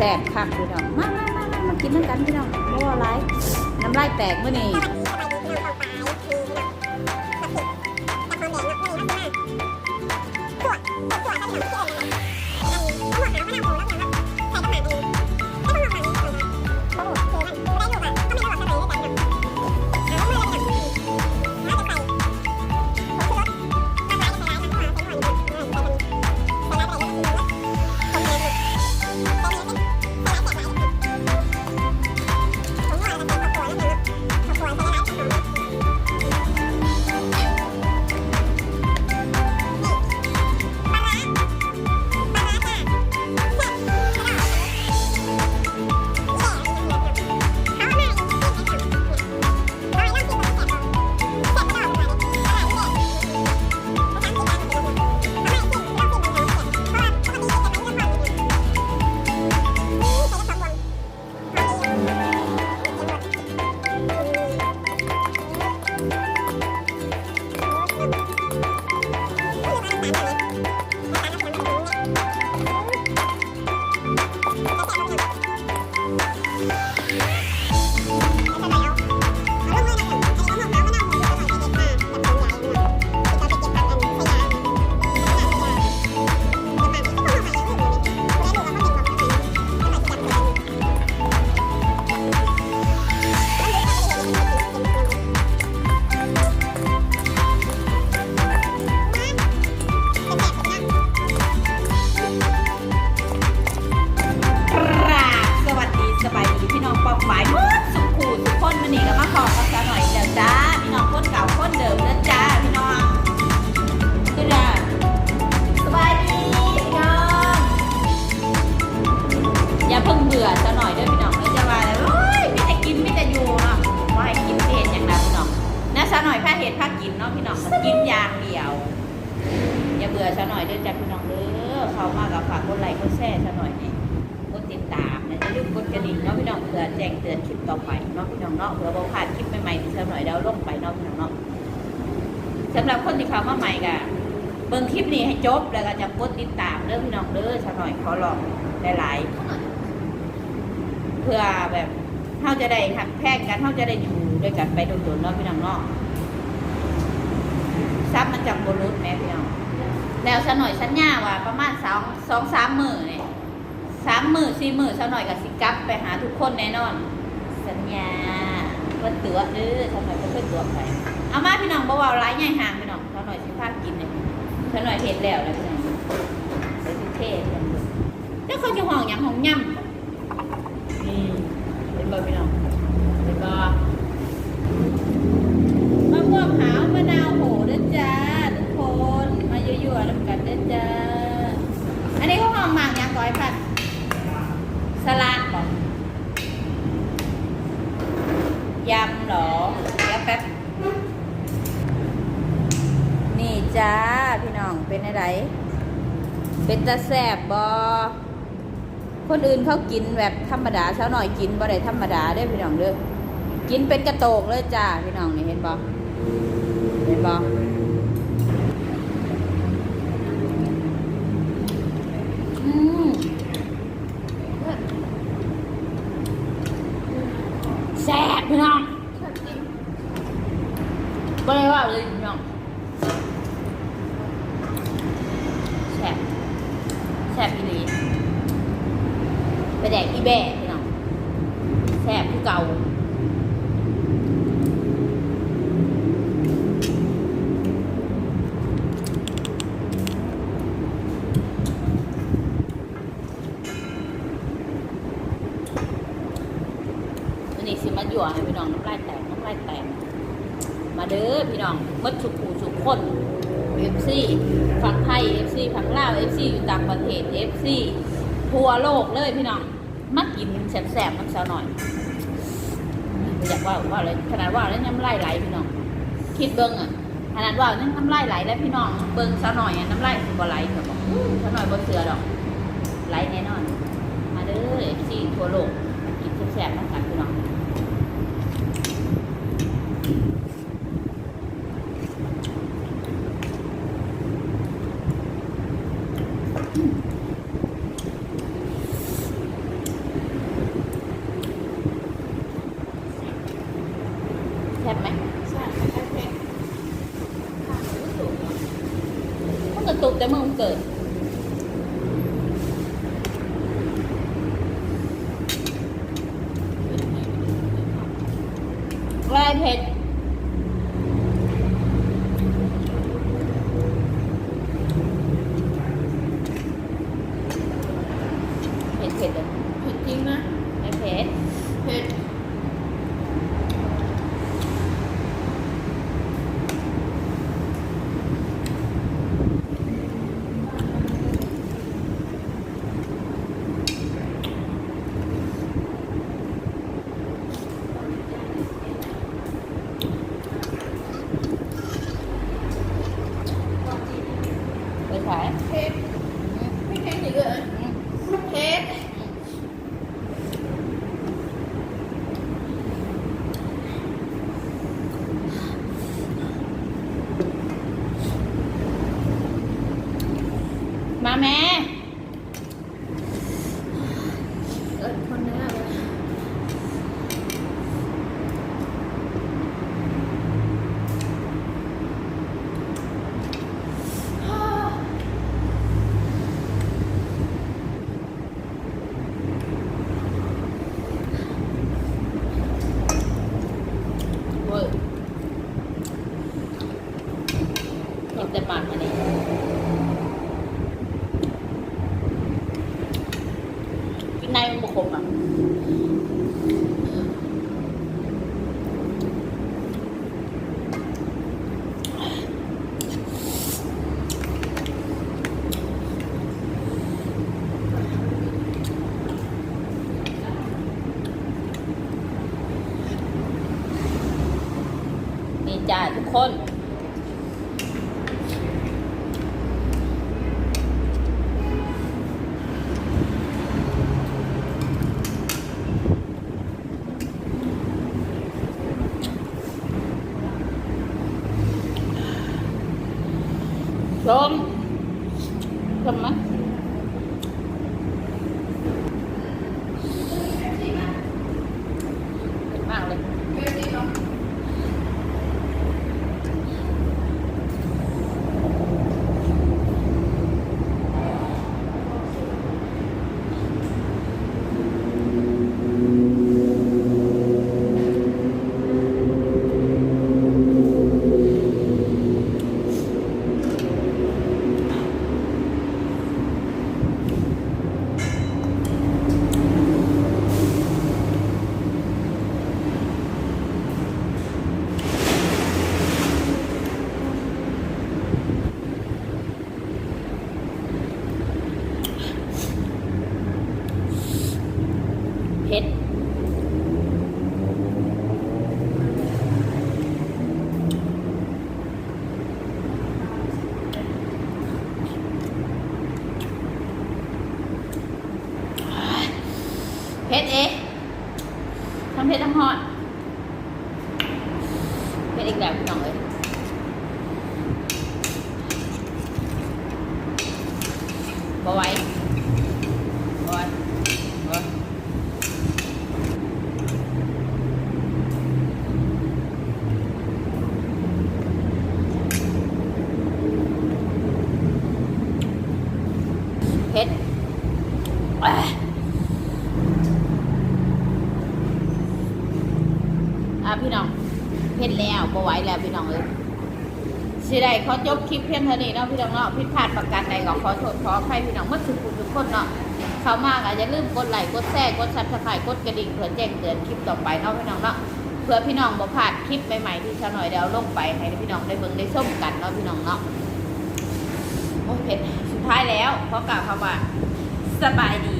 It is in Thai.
ซ่บคักพี่น้องมามามามามากินน้ำกันพี่น้องโม่ไรน้ำลายแตกเมื่อนี้ก ๆที่ซะหน่อยเดี๋ยวลงไปเนาะพี่น้องเนาะสำหรับคนที่เข้ามาใหม่ก็เบิ่งคลิปนี้ให้จบแล้วก็จะกดติดตามเด้อพี่น้องเด้อซะหน่อยขอลองหลายๆเพื่อแบบเฮาจะได้หักแพงกันเฮาจะได้อยู่ด้วยกันไปโดนๆเนาะพี่น้องเนาะซับมันจังบรุดแม่พี่น้องแล้วสหน่อยสัญญาว่าประมาณสองสองสามหมื่นเนี่ยสามหมื่นสี่หมื่นสหน่อยกับสิกับไปหาทุกคนแน่นอน สัญญา เพิ่นตัวเด้อสหน่อยก็เพิ่นตัวไปเอามาพี่น้องบ่เว้าร้ายใหญ่ห่างพี่น้องสหน่อยสิพากินเนี่ยสหน่อยเห็นแล้วแล้วพี่น้องใส่เท่ๆกันเบิดแล้วเขาจะห้องหยังห้องย่ำนี่เป็นบ่พี่น้องเป็นบ่มะม่วงหาวมะนาวโหเด้อจ้าทุกคนมายั่วๆแล้วกันเด้อจ้าอันนี้เขาห้องหมากหยังก้อยผัดสลัดบอกยำเหรอเดี๋ยวแป๊บ นี่ จ้าพี่น้องเป็นอะไรเป็นตาแสบบอคนอื่นเขากินแบบธรรมดาเช้าหน่อยกินบ่ได้ธรรมดาเด้พี่น้องเด้อกินเป็นกระโตกเลยจ้าพี่น้องนี่เห็นบ่เห็นบอแซ่บพี่น้องบ่ได้ว่าเลยพี่น้อง แดกอีแบ่พี่น้องแซ่บคือเก่าวันนี้สิมาหยั่วให้พี่น้องน้ำลายแตกน้ำลายแตกมาเด้อพี่น้องมดสุขูสุขคนเอฟซีฝั่งไทยเอฟซีฝั่งลาวเอฟซีอยู่ต่างประเทศเอฟซีทั่วโลกเลยพี่น้อง มากินแสบๆมันเสาหน่อยอยากว่าว่าอะไรขนาดว่าแล้วน้ำลายไหลพี่น้องคิดเบิ้งอะขนาดว่านั่นน้ำลายไหลแล้วพี่น้องเบิ้งเสาหน่อยอะน้ำลายสิบ่ไหลก็บอกเสาหน่อยบ่เสือดอกไหลแน่นอน แคบไหมใช่แคบผ็ดมันกระตุกแต่มึงเกิดแรงเผ็ด ขายเผ็ดไม่เผ็ดอีกเลยเผ็ดมาแม่เออคนนี้อะไร เวอร์เห็นแต่ปากมันเองกินในมันบุคมอะ นี่จ้าทุกคน ชม ชมไหมเผ็ดมากเลย เผ็ดจริงเหรอ เผ็ดเผ็ดเอ๊ะทั้งเผ็ดทั้งฮอตเผ็ดอีกแบบพี่น้องเลยบ่ไหว้บ่ไหว้บ่ไหว เผ็ดอ้ยอะพี่น้องเผ็ดแล้วบ่ไหวแล้วพี่น้องเอ้ยสิได้ขอจบคลิปเพียงเท่านี้เนาะพี่น้องเนาะผิดพลาดประการใดก็ขอโทษขออภัยพี่น้องเมื่อสุขุทุกคนเนาะเข้ามาก็อย่าลืมกดไลค์กดแชร์กดซับสไครต์กดกระดิ่งเพื่อแจ้งเตือนคลิปต่อไปเนาะพี่น้องเนาะเพื่อพี่น้องบ่พลาดคลิปใหม่ๆที่ชาวหน่อยเดี๋ยวลงไปให้พี่น้องได้เบิ่งได้ชมกันเนาะพี่น้องเนาะโอ้เผ็ด ท้ายแล้วขอกล่าวคำว่าสบายดี